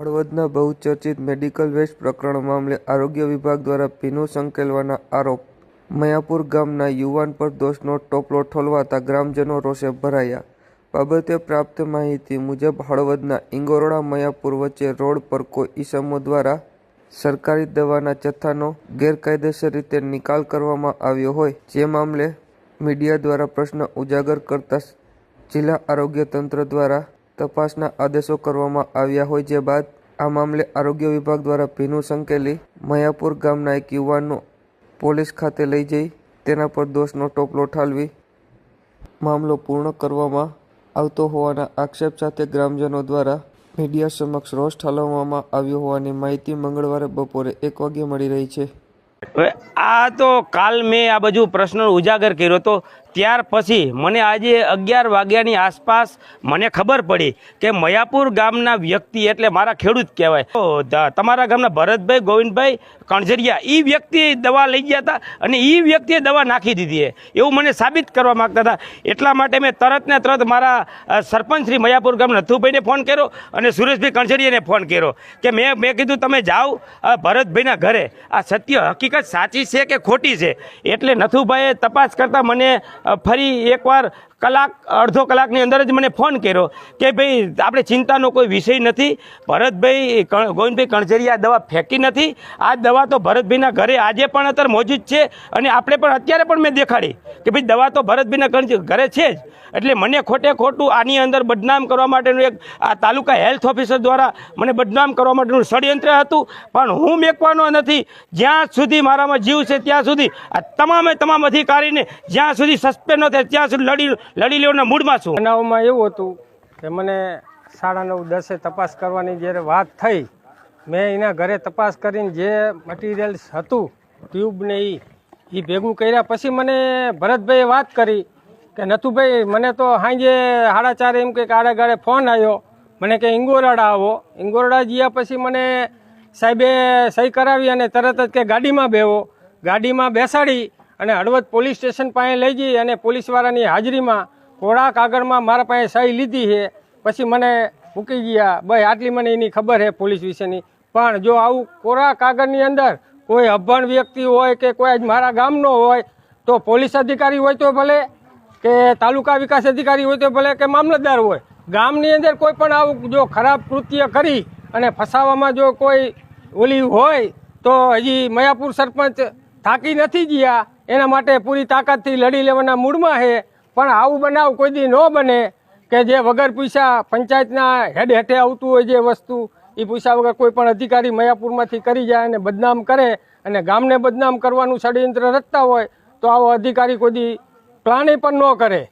હળવદના બહુચર્ચિત medical waste પ્રકરણ મામલે આરોગ્ય વિભાગ દ્વારા ભીનું સંકેલવાના આરોપ. મયાપુર ગામના યુવાન પર દોષનો ટોપલો ઠોલવાતા ગ્રામજનો રોષે ભરાયા. બાબતે પ્રાપ્ત માહિતી મુજબ હળવદના ઇંગોરડા મયાપુર વચ્ચે રોડ પર કોઈ ઇસમો દ્વારા સરકારી દવાના જથ્થાનો ગેરકાયદેસર રીતે નિકાલ કરવામાં આવ્યો હોય, જે મામલે મીડિયા દ્વારા પ્રશ્ન ઉજાગર કરતા જિલ્લા આરોગ્ય તંત્ર દ્વારા તપાસના આદેશો કરવામાં આવ્યા હોય જે બાદ આ મામલે આરોગ્ય વિભાગ દ્વારા ભીનું સંકેલી મયાપુર ગામના એક યુવાનનો પોલીસ ખાતે લઈ જઈ તેના પર દોષનો ટોપલો ઠાલવી મામલો પૂર્ણ કરવામાં આવતો હોવાના આક્ષેપ સાથે ગ્રામજનો દ્વારા મીડિયા સમક્ષ રોષ ઠાલવવામાં આવ્યો હોવાની માહિતી મંગળવારે બપોરે એક વાગે મળી રહી છે. આ તો કાલ મેં આ બધું પ્રશ્ન ઉજાગર કર્યો હતો ત્યાર પછી મને આજે અગિયાર વાગ્યાની આસપાસ મને ખબર પડી કે મયાપુર ગામના વ્યક્તિ એટલે મારા ખેડૂત કહેવાય. તો તમારા ગામના ભરતભાઈ, ગોવિંદભાઈ કણઝરિયા એ વ્યક્તિ દવા લઈ ગયા હતા અને એ વ્યક્તિએ દવા નાખી દીધી એવું મને સાબિત કરવા માગતા હતા. એટલા માટે મેં તરત ને તરત મારા સરપંચ શ્રી મયાપુર ગામ નથુભાઈને ફોન કર્યો અને સુરેશભાઈ કણઝરિયાને ફોન કર્યો કે મેં મેં કીધું, તમે જાઓ ભરતભાઈના ઘરે. આ સત્ય હકીકત સાચી છે કે ખોટી છે? એટલે નથુભાઈએ તપાસ કરતાં મને ફરી એકવાર કલાક, અડધો કલાકની અંદર જ મને ફોન કર્યો કે ભાઈ, આપણે ચિંતાનો કોઈ વિષય નથી. ભરતભાઈ ગોવિંદભાઈ કણઝરિયા આ દવા ફેંકી નથી. આ દવા તો ભરતભાઈના ઘરે આજે પણ અત્યારે મોજૂદ છે અને આપણે પણ અત્યારે પણ મેં દેખાડી કે ભાઈ, દવા તો ભરતભાઈના કણ ઘરે છે જ. એટલે મને ખોટે ખોટું આની અંદર બદનામ કરવા માટેનું એક, આ તાલુકા હેલ્થ ઓફિસર દ્વારા મને બદનામ કરવા માટેનું ષડયંત્ર હતું. પણ હું મેકવાનો નથી. જ્યાં સુધી મારામાં જીવ છે ત્યાં સુધી આ તમામે તમામ અધિકારીને જ્યાં સુધી સસ્પેન્ડ ન થાય, ત્યાં સુધી લડી લડી લેવાના મૂડમાં છું. બનાવમાં એવું હતું કે મને સાડા નવ, દસે તપાસ કરવાની જ્યારે વાત થઈ, મેં એના ઘરે તપાસ કરીને જે મટીરિયલ્સ હતું ટ્યુબ ને એ એ ભેગું કર્યા પછી મને ભરતભાઈએ વાત કરી કે, નથુભાઈ, મને તો સાંજે સાડા ચારે એમ કંઈક આડે ગાળે ફોન આવ્યો. મને કે, ઇંગોરાડા આવો. ઇંગોરાડા ગયા પછી મને સાહેબે સહી કરાવી અને તરત જ કે ગાડીમાં બેવો ગાડીમાં બેસાડી અને હળવદ પોલીસ સ્ટેશન પાસે લઈ જઈ અને પોલીસવાળાની હાજરીમાં કોળા કાગળમાં મારા પાસે સહી લીધી છે. પછી મને મૂકી ગયા. ભાઈ, આટલી મને એની ખબર છે પોલીસ વિશેની. પણ જો આવું કોરા કાગળની અંદર કોઈ અભણ વ્યક્તિ હોય કે કોઈ મારા ગામનો હોય, તો પોલીસ અધિકારી હોય તો ભલે કે તાલુકા વિકાસ અધિકારી હોય તો ભલે કે મામલતદાર હોય. ગામની અંદર કોઈ પણ આવું જો ખરાબ કૃત્ય કરી અને ફસાવામાં જો કોઈ ઓલી હોય, તો હજી મયાપુર સરપંચ થાકી નથી ગયા. એના માટે પૂરી તાકાતથી લડી લેવાના મૂડમાં છે. પણ આવું બનાવ કોઈ દી ન બને કે જે વગર પૈસા પંચાયતના હેડ હેઠે આવતું હોય જે વસ્તુ એ પૈસા વગર કોઈ પણ અધિકારી મયાપુરમાંથી કરી જાય અને બદનામ કરે અને ગામને બદનામ કરવાનું ષડયંત્ર રચતા હોય, તો આવો અધિકારી કોઈ દી પ્લાને પણ ન કરે.